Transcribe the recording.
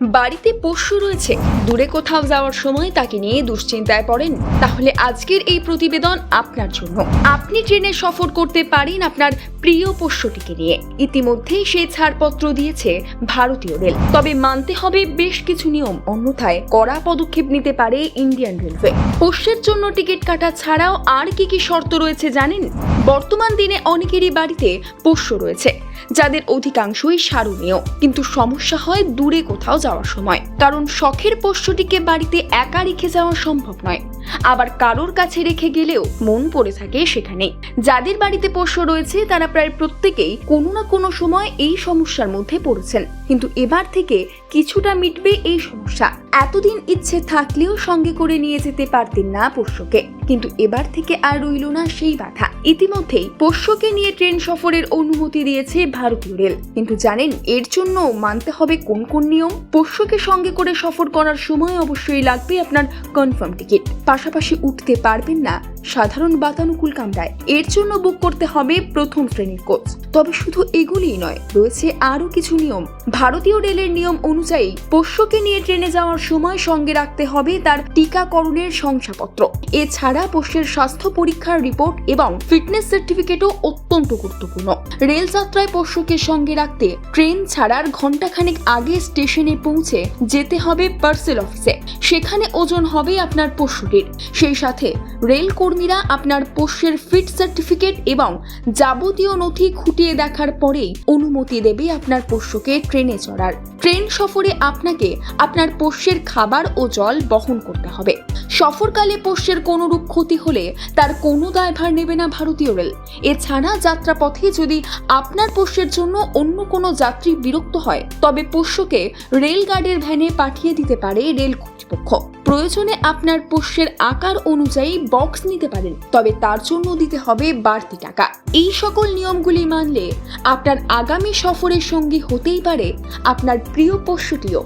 বাড়িতে পোষ্য রয়েছে। দূরে কোথাও যাওয়ার সময় তাকে নিয়ে দুশ্চিন্তায় পড়েন। তাহলে আজকের এই প্রতিবেদন আপনার জন্য। আপনি ট্রেনে সফর করতে পারেন আপনার প্রিয় পোষ্যটিকে নিয়ে। ইতিমধ্যেই সে ছাড়পত্র দিয়েছে ভারতীয় রেল। তবে মানতে হবে বেশ কিছু নিয়ম। অন্যথায় কড়া পদক্ষেপ নিতে পারে ইন্ডিয়ান রেলওয়ে। পোষ্যের জন্য টিকিট কাটা ছাড়াও আর কি কি শর্ত রয়েছে জানেন? বর্তমান দিনে অনেকেরই বাড়িতে পোষ্য রয়েছে, যাদের অধিকাংশই সারণীয়। কিন্তু সমস্যা হয় দূরে কোথাও যাওয়ার সময়। কারণ শখের পোষ্যটিকে বাড়িতে একা রেখে যাওয়া সম্ভব নয়। আবার কারোর কাছে রেখে গেলেও মন পড়ে থাকে সেখানেই। যাদের বাড়িতে পোষ্য রয়েছে, তারা প্রায় প্রত্যেকেই কোনো না কোনো সময় এই সমস্যার মধ্যে পড়েছেন। কিন্তু এবার থেকে কিছুটা মিটবে এই সমস্যা। এতদিন ইচ্ছে থাকলেও সঙ্গে করে নিয়ে যেতে পারতেন না পোষ্যকে। কিন্তু এবার থেকে আর রইল না সেই বাধা। ইতিমধ্যেই পোষ্যকে নিয়ে ট্রেন সফরের অনুমতি দিয়েছে ভারতীয় রেল। কিন্তু জানেন, এর জন্য মানতে হবে কোন কোন নিয়ম? পোষ্যকে সঙ্গে করে সফর করার সময় অবশ্যই লাগবে আপনার কনফার্ম টিকিট পাশাপাশি উঠতে পারবেন না সাধারণ বাতানুকূল কামরায়। এর জন্য বুক করতে হবে প্রথম শ্রেণির কোচ তবে শুধু এগুলিই নয়, রয়েছে আরও কিছু নিয়ম। ভারতীয় রেলের নিয়ম অনুযায়ী পোষ্যকে নিয়ে ট্রেনে যাওয়ার সময় সঙ্গে রাখতে হবে তার টিকাকরণের শংসাপত্র। এছাড়া পোষ্যের স্বাস্থ্য পরীক্ষার রিপোর্ট এবং ফিটনেস সার্টিফিকেটও অত্যন্ত গুরুত্বপূর্ণ। রেল যাত্রায় পোষ্যকে সঙ্গে রাখতে ট্রেন ছাড়ার ঘন্টাখানেক আগে স্টেশনে পৌঁছে যেতে হবে পার্সেল অফিসে। সেখানে ওজন হবে আপনার পোষ্যটির সেই সাথে রেল কর্মীরা আপনার পোষ্যের ফিট সার্টিফিকেট এবং যাবতীয় নথি খুঁটিয়ে দেখার পরেই অনুমতি দেবে আপনার পোষ্যকে ট্রেনে চড়ার। ট্রেন সফরে আপনাকে আপনার পোষ্যের খাবার ও জল বহন করতে হবে। সফরকালে পোষ্যের কোনোরূপ ক্ষতি হলে তার কোনো দায়ভার নেবে না ভারতীয় রেল। এছাড়া যাত্রাপথে যদি আপনার পোষ্যের জন্য অন্য কোনো যাত্রী বিরক্ত হয়, তবে পোষ্যকে রেল গার্ডের ভ্যানে পাঠিয়ে দিতে পারে রেল কর্তৃপক্ষ। প্রয়োজনে আপনার পোষ্যের আকার অনুযায়ী বক্স নিতে পারেন, তবে তার জন্য দিতে হবে বাড়তি টাকা। এই সকল নিয়মগুলি মানলে আপনার আগামী সফরের সঙ্গী হতেই পারে আপনার প্রিয় পোষ্যটিও।